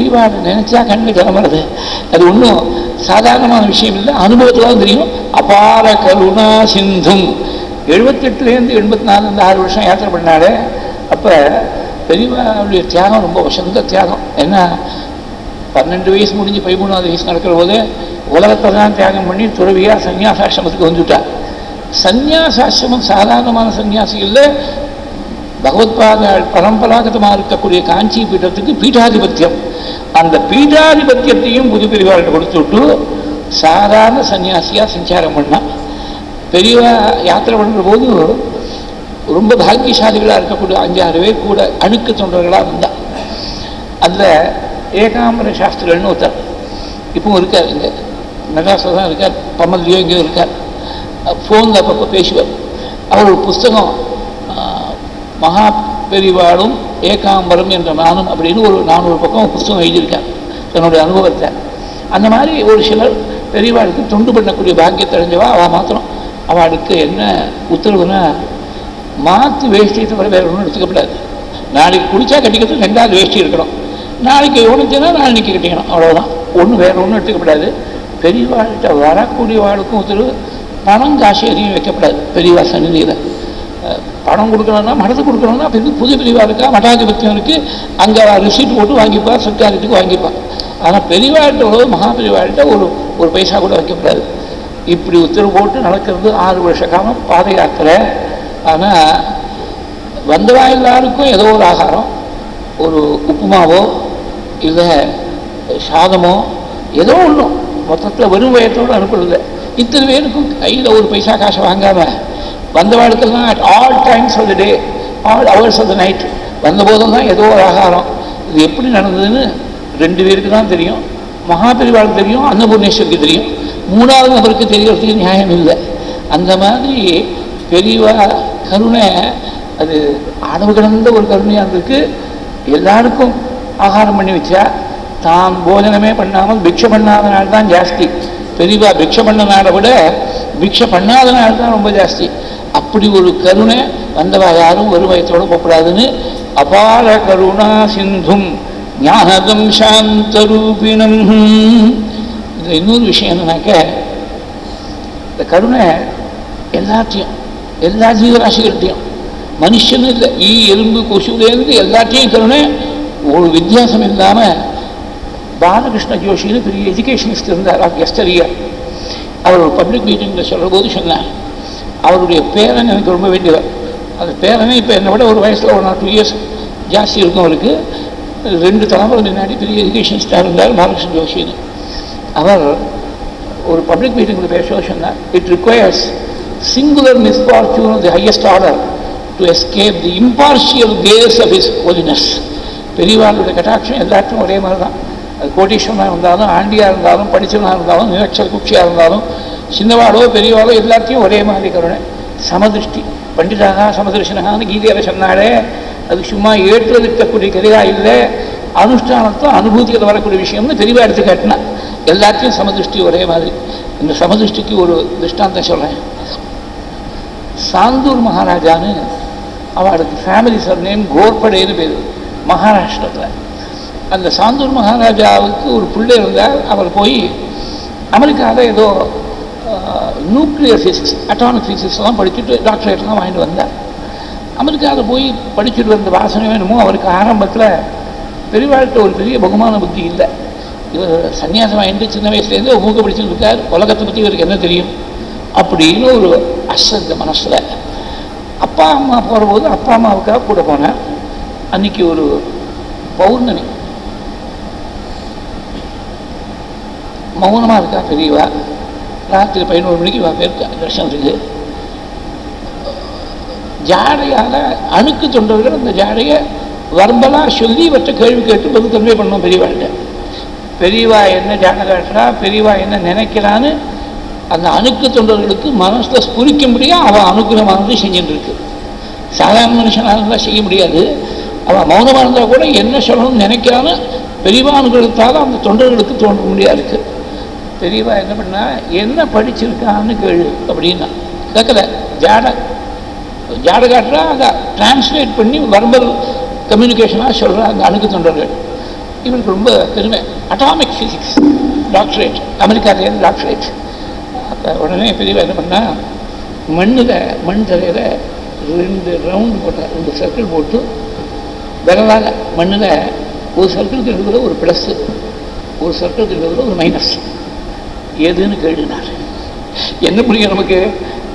தெளிவாக நினைச்சா கண்ணு கிளம்புறது அது ஒன்றும் சாதாரணமான விஷயம் இல்லை. அனுபவத்தில் தெரியும். அபார கருணா சிந்தும். எழுபத்தெட்டுலேருந்து எண்பத்தி நாலு இந்த ஆறு வருஷம் யாத்திரை பண்ணாரு அப்போ பெரியவாளுடைய தியாகம் ரொம்ப வசந்த தியாகம். ஏன்னா பன்னெண்டு வயசு முடிஞ்சு பதிமூணாவது வயசு நடக்கிற போது உலகத்தை தான் தியாகம் பண்ணி துறவியா சன்னியாசாசிரமத்துக்கு வந்துவிட்டார் சந்நியாசாசிரமம் சாதாரணமான சன்னியாசி இல்லை. பகவத்பாத பரம்பராகதமாக இருக்கக்கூடிய காஞ்சி பீடத்துக்கு பீடாதிபத்தியம். அந்த பீடாதிபத்தியத்தையும் புது பெரியவாள்கிட்ட கொடுத்து விட்டு சாதாரண சன்னியாசியாக சஞ்சாரம் பண்ணான் பெரியவா யாத்திரை பண்ணுற போது ரொம்ப பாக்கியசாலிகளாக இருக்கக்கூடிய அஞ்சாறு பேர் கூட அணுக்கு தொண்டர்களாக வந்தா. அதில் ஏகாம்பர சாஸ்திரம்னு ஒருத்தர் இப்பவும் இருக்கார் இங்கே. மெட்ராஸில் தான் இருக்கார் பம்மல்லையோ இங்கேயோ இருக்கார். ஃபோனில் அப்பப்போ பேசுவார். அவர் ஒரு புஸ்தகம் மகா பெரிவாளும் ஏகாம்பரம் என்ற நானும் அப்படின்னு ஒரு நானூறு பக்கம் புஸ்தகம் எழுதியிருக்கேன் தன்னுடைய அனுபவத்தை அந்த மாதிரி ஒரு சிலர் பெரியவாளுக்கு தொண்டு பண்ணக்கூடிய பாக்கியத்தை அடைஞ்சவா? அவள் மாத்திரம். அவளுக்கு என்ன உத்தரவுன்னா மாற்று வேஷ்டியை தவிர வேறு ஒன்றும் எடுத்துக்கப்படாது. நாளைக்கு குடித்தா கட்டிக்கிறது ரெண்டாவது வேஷ்டி இருக்கணும். நாளைக்கு ஒன்றுச்சுன்னா நாளைக்கு கட்டிக்கணும். அவ்வளோதான் ஒன்றும் வேறு ஒன்றும் எடுத்துக்கப்படாது. பெரியவாழ்கிட்ட வரக்கூடிய வாழ்க்கும் உத்தரவு பணம் காசு எதையும் வைக்கப்படாது. பெரியவா சன்னிதியில். பணம் கொடுக்கணும்னா மனது கொடுக்கணும்னா பெரிய புது பிரிவாக இருக்கா மட்டாதிபத்தியம் இருக்குது அங்கே ரிசீட் போட்டு வாங்கிப்பா சர்க்காரத்துக்கு வாங்கிப்பா ஆனால் பெரியவாழ்கிட்ட ஒரு மகா பெரியவாழ்கிட்ட ஒரு ஒரு பைசா கூட வைக்கக்கூடாது. இப்படி உத்தரவு போட்டு நடக்கிறது ஆறு வருஷ காலம் பாத யாத்திரை ஆனால் வந்தவா எல்லாருக்கும் ஏதோ ஒரு ஆகாரம். ஒரு உப்புமாவோ இல்லை சாதமோ ஏதோ ஒன்றும் மொத்தத்தில் வெறும் வயத்தோடு அனுப்புறது இத்தனை பேருக்கும் கையில் ஒரு பைசா காசை வாங்காமல் வந்தவாளுக்கெல்லாம் at all times of the day all hours of the night வந்தபோதெல்லாம் ஏதோ ஒரு ஆகாரம். இது எப்படி நடந்ததுன்னு ரெண்டு பேருக்கு தான் தெரியும். மகாபெரிவாளுக்கு தெரியும் அன்னபூர்ணேஸ்வருக்கு தெரியும். மூணாவது நபருக்கு தெரியறதுக்கு நியாயம் இல்லை. அந்த மாதிரி பெரியவா கருணை அது அளவு கடந்த ஒரு கருணையாக இருந்திருக்கு. எல்லாருக்கும் ஆகாரம் பண்ணி வச்சா தான் போஜனமே பண்ணாமல் பிக்ஷை பண்ணாதனால்தான் ஜாஸ்தி. பெரியவா பிக்ஷை பண்ணனால விட பிக்ஷை பண்ணாதனால்தான் ரொம்ப ஜாஸ்தி. அப்படி ஒரு கருணை வந்தவா யாரும் ஒரு வயத்தோடு போகக்கூடாதுன்னு அபார கருணா சிந்தும் ஞானதம் சாந்தரூபிணம். இதில் இன்னொரு விஷயம் என்னன்னாக்க இந்த கருணை எல்லாத்தையும் எல்லா ஜீவராசிகள்கிட்டையும் மனுஷன் இல்லை ஈ எறும்பு கொசுலேருந்து எல்லாத்தையும் கருணை ஒரு வித்தியாசம் இல்லாமல் பாலகிருஷ்ண ஜோஷின்னு பெரிய எஜுகேஷனிஸ்ட் இருந்தார் ஆஃப் அவர் ஒரு பப்ளிக் மீட்டிங்கில் சொல்கிற போது சொன்னார் அவருடைய பேரன் எனக்கு ரொம்ப வேண்டியவர் அந்த பேரனே இப்போ என்னை விட ஒரு வயசில் ஒரு ஆர் டூ இயர்ஸ் ஜாஸ்தி இருந்தவருக்கு ரெண்டு தலைமுறை முன்னாடி பெரிய எஜுகேஷனிஸ்டாக இருந்தார் பாலகிருஷ்ண ஜோஷின்னு அவர் ஒரு பப்ளிக் மீட்டிங்கில் பேச சொன்னார். It requires singular misfortune of the highest order to escape the impartial case of his holiness பெரியவாளுடைய கட்டாட்சம் எல்லாத்தையும் ஒரே மாதிரி தான் அது கோட்டீஸ்வரனாக இருந்தாலும் ஆண்டியாக இருந்தாலும் படித்தவனாக இருந்தாலும் நிலச்சல் குச்சியாக இருந்தாலும் சின்னவாளோ பெரியவாளோ எல்லாத்தையும் ஒரே மாதிரி கருணை. சமதிருஷ்டி பண்டிதாக சமதர்ஷனகான்னு கீதையில் சொன்னாலே அது சும்மா ஏற்றுவதற்கக்கூடிய கதையாக இல்லை. அனுஷ்டானத்தை அனுபூதியில் வரக்கூடிய விஷயம்னு தெளிவாக எடுத்து காட்டினா எல்லாத்தையும் சமதிருஷ்டி ஒரே மாதிரி. இந்த சமதிருஷ்டிக்கு ஒரு திருஷ்டாந்தம் சொல்கிறேன் சாந்தூர் மகாராஜான்னு அவளுக்கு ஃபேமிலி சர் நேம் கோர்படேன்னு பேர் மகாராஷ்டிரத்தில். அந்த சாந்தூர் மகாராஜாவுக்கு ஒரு பிள்ளை இருந்தால் அவர் போய் அமெரிக்காவில் ஏதோ நியூக்ளியர் ஃபிசிக்ஸ் அட்டாமிக் ஃபிசிக்ஸ்லாம் படிச்சுட்டு டாக்டரேட்லாம் வாங்கிட்டு வந்தார் அமெரிக்காவில் போய் படிச்சுட்டு வந்த வாசனை வேணுமோ? அவருக்கு ஆரம்பத்தில் பெரியவாழ்கிட்ட ஒரு பெரிய பகுமான புத்தி இல்லை. இவர் சன்னியாசம் வாங்கிட்டு சின்ன வயசுலேருந்து மூக்க படிச்சுட்டு இருக்கார். உலகத்தை பற்றி இவருக்கு என்ன தெரியும்? அப்படின்னு ஒரு அசந்த மனசில். அப்பா அம்மா போகிறபோது அப்பா அம்மாவுக்காக கூட போனேன். அன்னைக்கு ஒரு பௌர்ணமி. மௌனமாக இருக்கா பெரியவா? ராத்திரி பதினோரு மணிக்கு பேருக்கு போயிருக்கா தர்ஷனத்துக்கு ஜாடையால் அணுக்கு தொண்டர்கள் அந்த ஜாடையை வர்பலாக சொல்லி இவற்றை கேள்வி கேட்டு பகுத்தன்மை பண்ணோம் பெரியவாழ்க பெரியவா என்ன ஜாடை காட்டுறா பெரியவா என்ன நினைக்கிறான்னு அந்த அணுக்கு தொண்டர்களுக்கு மனசில் ஸ்புரிக்கும்படியாக அவன் அனுகிரகமானது செஞ்சுட்டு இருக்கு சாதாரண மனுஷனாக செய்ய முடியாது. அவன் மௌனமாக இருந்தால் கூட என்ன சொல்லணும்னு நினைக்கிறான்னு பெரியவா அனுகிரகத்தால் அந்த தொண்டர்களுக்கு தோன்ற முடியாது இருக்கு பெரியவா என்ன பண்ணா என்ன படிச்சிருக்கான்னு கேளு அப்படின்னா கேட்கல ஜாடை ஜாடை காட்டுறா அதை டிரான்ஸ்லேட் பண்ணி வர்பல் கம்யூனிகேஷனாக சொல்கிறா அந்த அணுக்கு தொண்டர்கள் இவனுக்கு ரொம்ப பெருமை. அட்டாமிக் ஃபிசிக்ஸ் டாக்டரேட் அமெரிக்காவிலேருந்து டாக்டரேட் அப்போ உடனே பெரியவா என்ன பண்ணால் மண்ணில் மண் தரையில் ரெண்டு ரவுண்டு போட்டார் ரெண்டு சர்க்கிள் போட்டு விரலால் மண்ணில் ஒரு சர்க்கிளுக்கு இருக்கிற ஒரு ப்ளஸ்ஸு ஒரு சர்க்கிளுக்கு இருக்கிற ஒரு மைனஸ் எதுன்னு கேளுனார். என்ன புரியும் நமக்கு?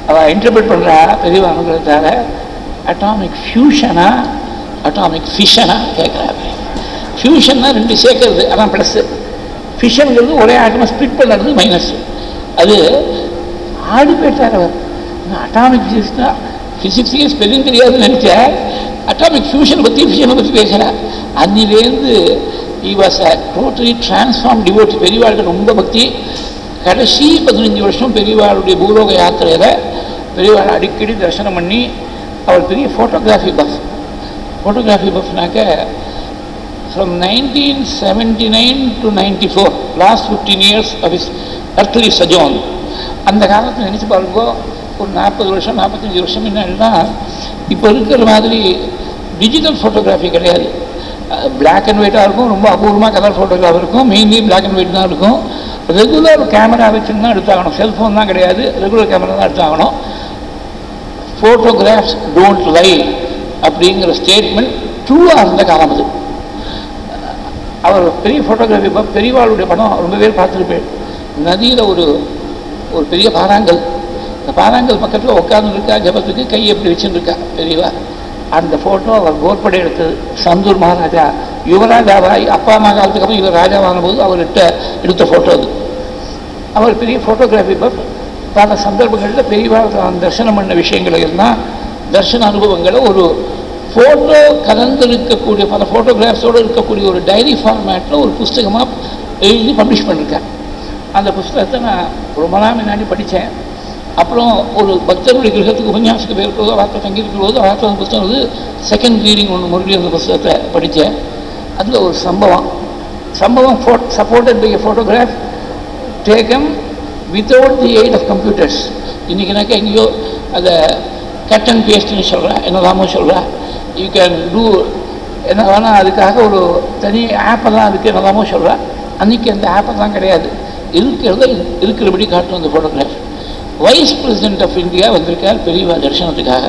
அவள் இன்டர்பிரட் பண்ணுறா பெரியவா அனுகிரகத்தால் அட்டாமிக் ஃபியூஷனா அட்டாமிக் ஃபிஷனா கேட்குறாங்க ஃபியூஷன்னா ரெண்டு சேர்க்கறது அதான் ப்ளஸ்ஸு ஃபிஷனுங்கிறது ஒரே ஆட்டமாக ஸ்ப்ளிட் பண்ணுறது மைனஸ் அது ஆடி போயிட்டார் அவர். அட்டாமிக் ஃபிசிக்ஸ் தான் ஃபிசிக்ஸுக்கே ஸ்பெல்லிங் தெரியாதுன்னு நினச்சேன். அட்டாமிக் ஃபியூஷனை பற்றி ஃபிஷனை பற்றி பேசுகிறேன் அன்னிலேருந்து he was a totally transform devotee பெரியவாளுக்கு ரொம்ப பக்தி. கடைசி பதினஞ்சு வருஷம் பெரியவாளுடைய பூலோக யாத்திரையில் பெரியவாள் அடிக்கடி தரிசனம் பண்ணி அவள் பெரிய photography buff photography பஃப்னாக்க from nineteen seventy nine to ninety four last fifteen years of his earthly sojourn அந்த காலத்தில் நினச்சி பாருங்க ஒரு நாற்பது வருஷம் நாற்பத்தஞ்சு வருஷம் என்னன்னா இப்போ இருக்கிற மாதிரி டிஜிட்டல் ஃபோட்டோகிராஃபி கிடையாது. பிளாக் அண்ட் ஒயிட்டாக இருக்கும் ரொம்ப அபூர்வமாக கலர் ஃபோட்டோகிராஃப் இருக்கும் மெயின்லி பிளாக் அண்ட் ஒயிட் தான் இருக்கும். ரெகுலர் கேமரா வச்சுன்னு தான் எடுத்தாகணும். செல்ஃபோன் தான் கிடையாது. ரெகுலர் கேமரா தான் எடுத்தாகணும். ஃபோட்டோகிராஃப்ஸ் டோன்ட் லை அப்படிங்கிற ஸ்டேட்மெண்ட் ட்ரூவாக இருந்த காலம் அது. அவர் பெரிய ஃபோட்டோகிராஃபி பெரியவாளுடைய படம் ரொம்ப பேர் பார்த்துருப்பேன். நதியில் ஒரு ஒரு பெரிய பாறாங்கல். அந்த பாறாங்கல் பக்கத்தில் உட்காந்துருக்கா ஜபத்துக்கு கை எப்படி வச்சுருக்கா பெரியவா? அந்த ஃபோட்டோ அவர் கோர்படை எடுத்தது. சந்தூர் மகாராஜா யுவராஜாவாய் அப்பா அம்மா காலத்துக்கு அப்புறம் இவர் ராஜா போது அவர்கிட்ட எடுத்த ஃபோட்டோ அது. அவர் பெரிய ஃபோட்டோகிராஃபி பப் பல சந்தர்ப்பங்களில் பெரியவா தான் தரிசனம் பண்ண விஷயங்கள் எல்லாம் தர்ஷன அனுபவங்களை ஒரு ஃபோட்டோ கலந்திருக்கக்கூடிய பல ஃபோட்டோகிராஃப்ஸோடு இருக்கக்கூடிய ஒரு டைரி ஃபார்மேட்டில் ஒரு புஸ்தகமாக எழுதி பப்ளிஷ் பண்ணியிருக்கேன் அந்த புஸ்தகத்தை நான் ரொம்ப நாள் முன்னாடி படித்தேன். அப்புறம் ஒரு பக்தருடைய கிரகத்துக்கு உபன்யாசத்துக்கு போயிருக்கிறதோ வார்த்தை தங்கியிருக்கிற போது வார்த்தை புஸ்தகம் வந்து செகண்ட் ரீடிங் ஒன்று முருகி அந்த புஸ்தகத்தை படித்தேன். அதில் ஒரு சம்பவம். சம்பவம் ஃபோ supported by photograph taken without the aid of computers இன்றைக்கினாக்கா எங்கேயோ அதை கட் அண்ட் பேஸ்ட்னு சொல்கிறேன் என்னதாமோ சொல்கிறேன் யூ கேன் டூ என்ன வேணால் அதுக்காக ஒரு தனி ஆப்பெல்லாம் அதுக்கு என்னதாமோ சொல்கிறேன் அன்றைக்கி அந்த ஆப்பெல்லாம் கிடையாது. இருக்கிறத இருக்கிறபடி காட்டும் அந்த photograph vice president of India வந்திருக்கார் பெரியவா தரிசனத்துக்காக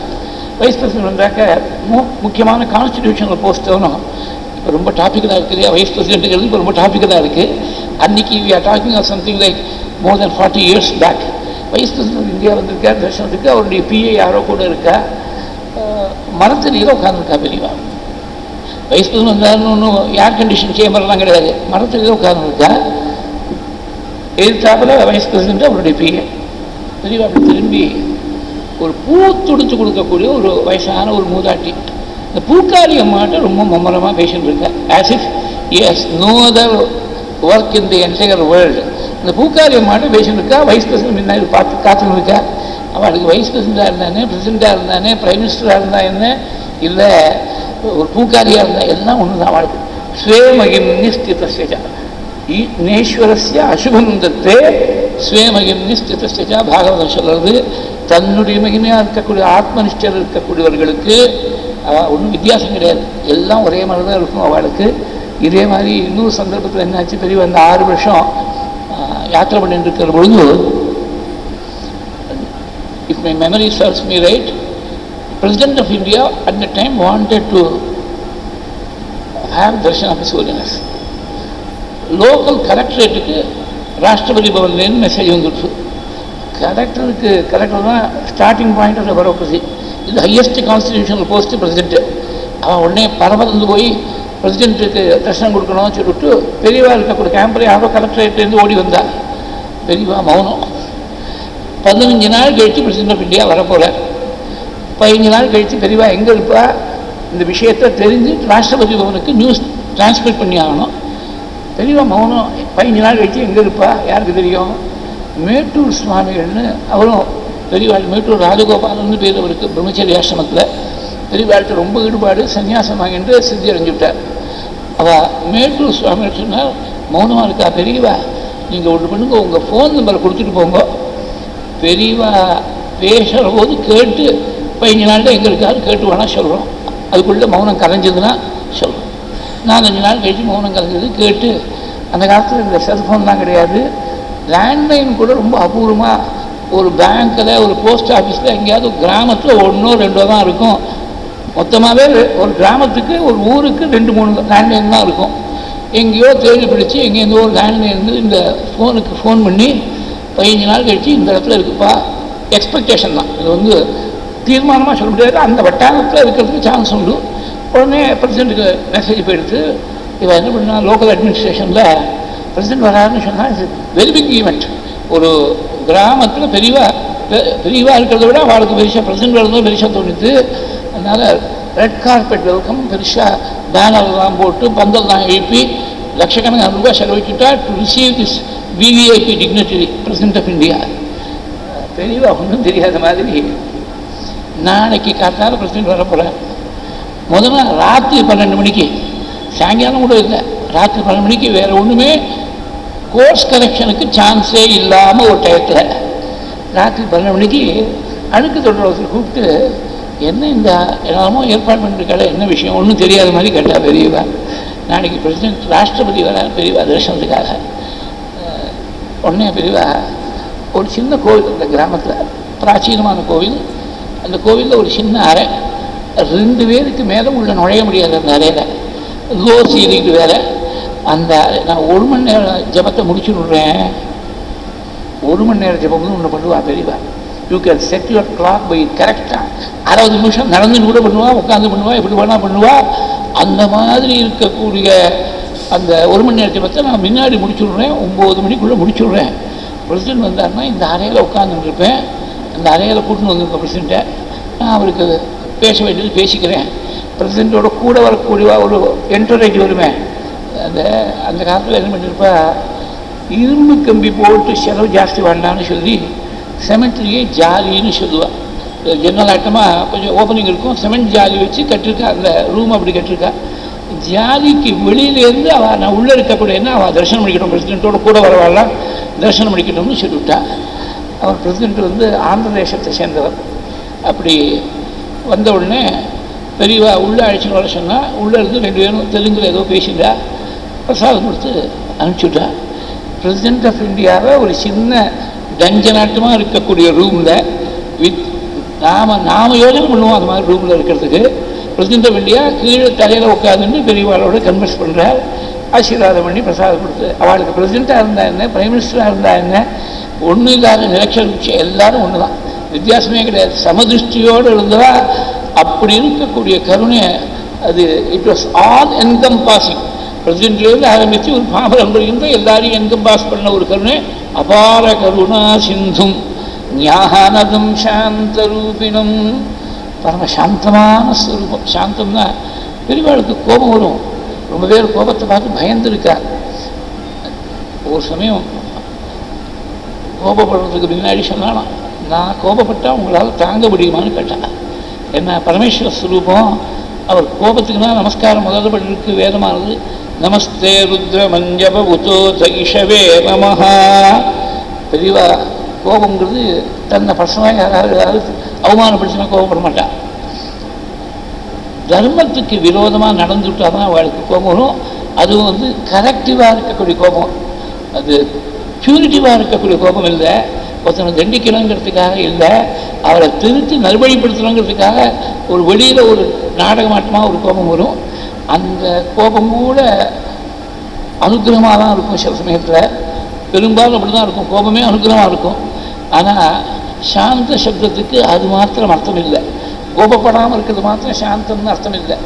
வைஸ் பிரசிடென்ட் வந்தாக்க மு முக்கியமான கான்ஸ்டிடியூஷனல் போஸ்ட் வேணும் ரொம்ப டாபிக் தான் இருக்குது இல்லையா? வைஸ் பிரசிடென்ட்டுங்கிறது இப்போ ரொம்ப டாப்பிக்கலாக இருக்குது அன்றைக்கி we are talking of something like more than forty years back vice president India வந்திருக்கார் தரிசனத்துக்கு அவருடைய பிஏ யாரோ கூட இருக்கா? மரத்தடியில் உட்காந்துருக்கா பெரியவா வைஸ் பிரசிடென்ட் வந்தாலும் ஒன்றும் ஏர் கண்டிஷன் சேம்பர்லாம் கிடையாது. மரத்தடியில் உட்காந்துருக்கா எதிர்த்தாப்பில் வைஸ் பிரசிடென்ட் அவருடைய பிஏ பெரியவா அப்படி திரும்பி ஒரு பூ துடுத்து கொடுக்கக்கூடிய ஒரு வயசான ஒரு மூதாட்டி. இந்த பூக்காரி அம்மாட்ட ரொம்ப மம்மரமாக பேசிட்டு இருக்கா? As if is no other work in the entire world இந்த பூக்காரி அம்மாட்ட பேசிட்டு இருக்கா? வைஸ் பிரசிடன்ட் முன்னாடி பார்த்து காத்துன்னு இருக்கா? அவளுக்கு வைஸ் பிரசிடண்டாக இருந்தானே பிரசிடண்டாக இருந்தானே பிரைம் மினிஸ்டராக இருந்தா என்ன? இல்லை ஒரு பூக்காரியாக இருந்தா எல்லாம் ஒன்று தான் அவளுக்கு ஸ்வேமகிம் நிஸ்திதஸ்யா நேஸ்வரஸ்ய அசுபம் தத்தே ஸ்வேமகிம் நிஸ்திதஸ்யா பாகவதம் சொல்கிறது தன்னுடைய மகிமையாக இருக்கக்கூடிய ஆத்மனிஷ்டர் இருக்கக்கூடியவர்களுக்கு ஒன்றும் வித்தியாசம் கிடையாது. எல்லாம் ஒரே மாதிரி தான் இருக்கும் அவளுக்கு. இதே மாதிரி இன்னொரு சந்தர்ப்பத்தில் என்னாச்சு? பெரிய அந்த ஆறு வருஷம் யாத்திரை பண்ணிட்டு இருக்கிற பொழுது if my memory serves me right president of India at the time wanted to have darshan of சூரியனஸ் local கலெக்டரேட்டுக்கு ராஷ்டிரபதி பவன்லேருந்து மெசேஜ் வந்துடுச்சு கலெக்டருக்கு கலெக்டர் தான் ஸ்டார்டிங் பாயிண்ட் ஆஃப் பரோக்ரஸி இது ஹையஸ்ட் கான்ஸ்டியூஷனல் போஸ்ட்டு பிரசிடென்ட்டு அவன் உடனே பரபரந்து போய் பிரசிடென்ட்டுக்கு தர்ஷனம் கொடுக்கணும்னு சொல்லிட்டு பெரியவா இருக்கக்கூடிய கேம்பரே யாரோ கலெக்டரேட்லேருந்து ஓடி வந்தா. பெரியவா மௌனம். பதினஞ்சு நாள் கழித்து பிரசிடென்ட் ஆஃப் இந்தியா வரப்போகிறார் பதினஞ்சு நாள் கழித்து பெரியவா எங்கே இருப்பா? இந்த விஷயத்தை தெரிஞ்சு ராஷ்டிரபதி பவனுக்கு நியூஸ் டிரான்ஸ்மிட் பண்ணி ஆகணும். பெரியவா மௌனம். பதினஞ்சு நாள் கழித்து எங்கே இருப்பா? யாருக்கு தெரியும்? மேட்டூர் சுவாமிகள்னு அவரும் பெரியவாள் மேட்டூர் ராஜகோபாலன்னு பேர் அவருக்கு பிரம்மச்சரிய ஆசிரமத்தில். பெரியவாழ்கிட்ட ரொம்ப ஈடுபாடு சன்னியாசம் வாங்கிட்டு சித்தி அடைஞ்சுவிட்டார் அவள் மேட்டூர் சுவாமி சொன்னால் மௌனமாக இருக்கா பெரியவா? நீங்கள் ஒன்று பண்ணுங்க உங்கள் ஃபோன் நம்பரை கொடுத்துட்டு போங்க. பெரியவா பேசுகிற போது கேட்டு பதினஞ்சு நாளில் எங்கே இருக்காரு கேட்டு வேணால் சொல்கிறோம் அதுக்குள்ளே மௌனம் கலைஞ்சதுன்னா சொல்கிறோம் நாலஞ்சு நாள் கழித்து மௌனம் கலைஞ்சது கேட்டு அந்த காலத்தில் இந்த செல்ஃபோன்லாம் கிடையாது. லேண்ட்லைன் கூட ரொம்ப அபூர்வமாக ஒரு பேங்க்கில் ஒரு போஸ்ட் ஆஃபீஸில் எங்கேயாவது கிராமத்தில் ஒன்றோ ரெண்டோ தான் இருக்கும். மொத்தமாகவே ஒரு கிராமத்துக்கு ஒரு ஊருக்கு ரெண்டு மூணு லேண்ட்லைன் தான் இருக்கும். எங்கேயோ தேடி பிடிச்சி எங்கேருந்தோ ஒரு லேண்ட்லைன் இந்த ஃபோனுக்கு ஃபோன் பண்ணி பதினஞ்சு நாள் கழிச்சு இந்த இடத்துல இருக்குப்பா. எக்ஸ்பெக்டேஷன் தான். இது வந்து தீர்மானமாக சொல்ல முடியாது. அந்த வட்டாரத்தில் இருக்கிறதுக்கு சான்ஸ் உண்டு. உடனே பிரசிடெண்ட்டுக்கு மெசேஜ் போயிடுத்து இவன் என்ன பண்ணால் லோக்கல் அட்மினிஸ்ட்ரேஷனில் பிரசிடென்ட் வராருன்னு சொன்னால் வெரி பிக் ஈவெண்ட் ஒரு கிராமத்தில் பெரியவா பெ- பெரியவா இருக்கிறத விட அவளுக்கு பெருசாக பிரசன்ட் வரதும் பெருசாக தோணுது. அதனால் ரெட் கார்பெட் வெல்கம் பெருசாக பேனர்லாம் போட்டு பந்தல்லாம் எழுப்பி லட்சக்கணக்கான ரூபாய் செலவிட்டுட்டா to receive this VVIP dignitary president of India பெரியவா ஒன்றும் தெரியாத மாதிரி நாளைக்கு காத்தால பிரசிடென்ட் வர போகிறேன் முதல்ல ராத்திரி பன்னெண்டு மணிக்கு சாயங்காலம் கூட இல்லை ராத்திரி பன்னெண்டு மணிக்கு வேறு ஒன்றுமே கோர்ஸ் கரெக்ஷனுக்கு சான்ஸே இல்லாமல் ஒரு டயத்தில் ராத்திரி பன்னெண்டு மணிக்கு அழுக்கு தொடர்பத்தில் கூப்பிட்டு என்ன இந்த எல்லாமோ ஏற்பாடு பண்ணிருக்காளே என்ன விஷயம்? ஒன்றும் தெரியாத மாதிரி கேட்டால் பெரியவா. நாளைக்கு பிரசிடென்ட் ராஷ்டிரபதி வர பெரியவா தரிசனத்துக்காக. உடனே பெரியவா ஒரு சின்ன கோவில் இந்த கிராமத்தில் பிராச்சீனமான கோவில். அந்த கோவிலில் ஒரு சின்ன அறை. ரெண்டு பேருக்கு மேலே உள்ள நுழைய முடியாது அந்த அறையில். லோ சீலிங் வேறு. அந்த நான் ஒரு மணி நேரம் ஜபத்தை முடிச்சு விட்றேன் ஒரு மணி நேரம் ஜபம்னு ஒன்று பண்ணுவா பெரியவா. You can set your clock by கரெக்டாக அறுபது நிமிஷம் நடந்துன்னு கூட பண்ணுவா உட்காந்து பண்ணுவா எப்படி வேணால் பண்ணுவா. அந்த மாதிரி இருக்கக்கூடிய அந்த ஒரு மணி நேரம் ஜபத்தை நான் முன்னாடி முடிச்சுடுறேன் ஒம்பது மணிக்குள்ளே முடிச்சுடுறேன். பிரசிடென்ட் வந்தாருன்னா இந்த அறையில் உட்காந்துருப்பேன் அந்த அறையில் கூட்டின்னு வந்திருக்கேன் பிரசிடெண்ட்டை நான் அவருக்கு பேச வேண்டியது பேசிக்கிறேன். பிரசிடெண்ட்டோட கூட வரக்கூடியவா ஒரு என்டரேஜ் வருமே. அந்த அந்த காலத்தில் என்ன பண்ணியிருப்பா இரும்பு கம்பி போட்டு செலவு ஜாஸ்தி வேண்டாம்னு சொல்லி செமெண்ட்லேயே ஜாலின்னு சொல்லுவாள் ஜன்னல் ஆட்டமாக கொஞ்சம் ஓப்பனிங் இருக்கும். செமெண்ட் ஜாலி வச்சு கட்டிருக்கா. அந்த ரூம் அப்படி கட்டிருக்கா. ஜாலிக்கு வெளியிலேருந்து அவள் நான் உள்ளே இருக்கக்கூடிய அவள் தரிசனம் பண்ணிக்கட்டும் பிரசிடென்ட்டோட கூட வரவாள்லாம். தரிசனம் பண்ணிக்கட்டும்னு சொல்லிவிட்டா. அவர் பிரசிடென்ட் வந்து ஆந்திர தேசத்தை சேர்ந்தவர். அப்படி வந்த உடனே பெரியவா உள்ளே அழைச்சின்னு வர சொன்னால் உள்ளே இருந்து ரெண்டு பேரும் தெலுங்கில் ஏதோ பேசிட்டா. பிரசாதம் கொடுத்து அனுப்பிச்சுட்டா. பிரசிடென்ட் ஆஃப் இந்தியாவை ஒரு சின்ன டஞ்சனாட்டமாக இருக்கக்கூடிய ரூமில் வித் நாம நாம யோஜனை பண்ணுவோம் அந்த மாதிரி ரூமில் இருக்கிறதுக்கு. பிரசிடென்ட் ஆஃப் இந்தியா கீழே தலையில் உட்காந்துட்டு பெரியவாளோட கன்வெர்ஸ் பண்ணுறார் ஆசீர்வாதம் பண்ணி பிரசாதம் கொடுத்து அவளுக்கு பிரசிடெண்ட்டாக இருந்தா என்ன பிரைம் மினிஸ்டராக இருந்தா என்ன ஒன்றும் இல்லாத நிலக்ஷன் எல்லாரும் ஒன்று தான் வித்தியாசமே கிடையாது. சமதிருஷ்டியோடு இருந்ததா அப்படி இருக்கக்கூடிய கருணை அது இட் வாஸ் ஆல் என்கம்பாசிங் பிரசிடென்ட்லேருந்து ஆரம்பித்து ஒரு பாபரம் வருகின்ற எல்லாரையும் என்கம்பாஸ் பண்ண ஒரு கருணை. அபார கருணா சிந்தும் ஞானதம் சாந்தரூபிணம். பரம சாந்தமான ஸ்வரூபம் சாந்தம்னா பெரியவாளுக்கு கோபம் வரும். ரொம்ப பேர் கோபத்தை பார்த்து பயந்துருக்கா ஒரு சமயம் கோபப்படுறதுக்கு முன்னாடி சொன்னாலாம் நான் கோபப்பட்டா உங்களால் தாங்க முடியுமான்னு கேட்டேன் என்ன பரமேஸ்வர ஸ்வரூபம் அவர் கோபத்துக்கு தான் நமஸ்காரம் முதல்ல பண்ணிருக்கு வேதமானது. நமஸ்தே ருத்ர மஞ்சப உதோ நமஹா. பெரியவா கோபங்கிறது தன்னை பசங்க யாராவது அவமானப்படுத்தினா கோபப்பட மாட்டான் தர்மத்துக்கு விரோதமாக நடந்துவிட்டால் தான் அவளுக்கு கோபம் வரும். அதுவும் வந்து கரெக்டிவாக இருக்கக்கூடிய கோபம். அது பியூரிட்டிவாக இருக்கக்கூடிய கோபம் இல்லை. ஒருத்தனை தண்டிக்கணுங்கிறதுக்காக இல்லை. அவரை திருத்தி நல்வழிப்படுத்தணுங்கிறதுக்காக ஒரு வெளியில் ஒரு நாடகமாட்டமாக ஒரு கோபம் வரும். அந்த கோபம் கூட அனுகிரகமாக தான் இருக்கும் சில சமயத்தில். பெரும்பாலும் அப்படி தான் இருக்கும். கோபமே அனுகிரகமாக இருக்கும். ஆனால் சாந்த சப்தத்துக்கு அது மாத்திரம் அர்த்தம் இல்லை கோபப்படாமல் இருக்கிறது மாத்திரம் சாந்தம்னு அர்த்தம் இல்லை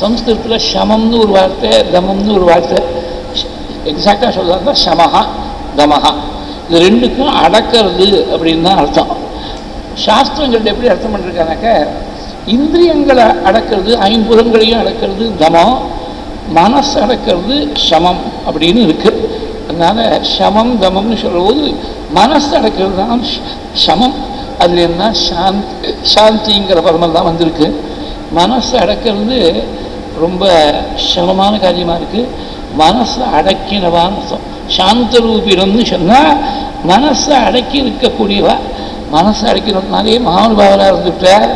சம்ஸ்கிருதத்தில் சமம்னு ஒரு வார்த்தை தமம்னு ஒரு வார்த்தை. எக்ஸாக்டாக சொல்கிறாங்க சமஹா தமஹா. இது ரெண்டுக்கும் அடக்கிறது அப்படின்னு தான் அர்த்தம். சாஸ்திரங்கள்ட்ட எப்படி அர்த்தம் பண்ணிருக்கானாக்க இந்திரியங்களை அடக்கிறது ஐம்புறங்களையும் அடக்கிறது தமம் மனசு அடக்கிறது சமம் அப்படின்னு இருக்கு. அதனால சமம் தமம்னு சொல்லும்போது மனசு அடக்கிறது தான் சமம். அதுல என்ன? சாந்தி சாந்திங்கிற பதமெல்லாம் வந்திருக்கு. மனசு அடக்கிறது ரொம்ப சிரமமான காரியமாக இருக்குது மனசை அடக்கினவான்னு அர்த்தம். சாந்த ரூபிடம்னு சொன்னால் மனசை அடக்கி இருக்கக்கூடியவா மனசை அடக்கினதுனாலே மகானுபாவராக இருந்துவிட்டார்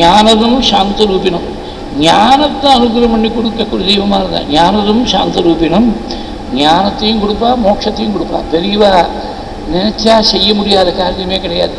ஞானதும் சாந்த ரூபினம் ஞானத்தை அனுகிரகம் பண்ணி கொடுக்கக்கூடிய தெய்வமாக இருந்தா ஞானதும் சாந்த ரூபினம் ஞானத்தையும் கொடுப்பா மோட்சத்தையும் கொடுப்பா. பெரியவா நினைச்சா செய்ய முடியாத காரியமே கிடையாது.